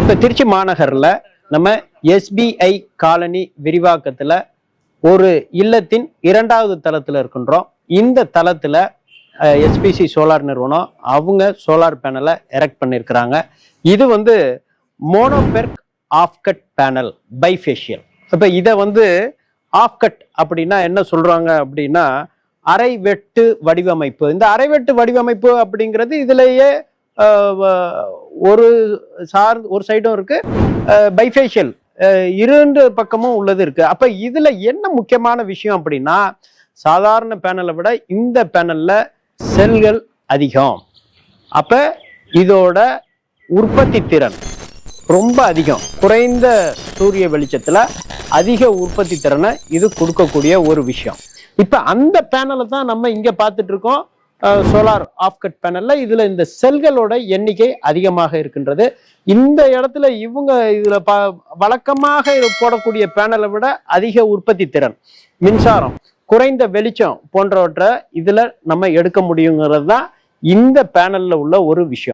இப்ப திருச்சி மாநகர்ல நம்ம SBI colony விரிவாக்கத்துல ஒரு இல்லத்தின் இரண்டாவது தளத்துல இருக்கின்றோம். இந்த தளத்துல எஸ்பிசி சோலார் நிறுவனம் அவங்க சோலார் பேனலை எரெக்ட் பண்ணியிருக்கிறாங்க இது வந்து monoPERC half cut panel bifacial. இப்போ இதை வந்து ஆஃப் கட் அப்படின்னா என்ன சொல்றாங்க அப்படின்னா அரை வெட்டு வடிவமைப்பு. இந்த அரை வெட்டு வடிவமைப்பு அப்படிங்கிறது இதுலேயே ஒரு சார் ஒரு சைடும் இருக்கு. பைஃபேஷியல் இரண்டு பக்கமும் உள்ளது இருக்கு. அப்ப இதுல என்ன முக்கியமான விஷயம் அப்படின்னா சாதாரண பேனலை விட இந்த பேனல்ல செல்கள் அதிகம். அப்ப இதோட உற்பத்தி திறன் ரொம்ப அதிகம். குறைந்த சூரிய வெளிச்சத்துல அதிக உற்பத்தி திறனை இது கொடுக்கக்கூடிய ஒரு விஷயம். இப்ப அந்த பேனலை தான் நம்ம இங்க பார்த்துட்டு இருக்கோம். சோலார் ஆஃப் கட் பேனல்ல இதுல இந்த செல்களோட எண்ணிக்கை அதிகமாக இருக்கின்றது. இந்த இடத்துல இவங்க இதுல ப வழக்கமாக போடக்கூடிய பேனலை விட அதிக உற்பத்தி திறன் மின்சாரம் குறைந்த வெளிச்சம் போன்றவற்றை இதுல நம்ம எடுக்க முடியுங்கிறது தான் இந்த பேனல்ல உள்ள ஒரு விஷயம்.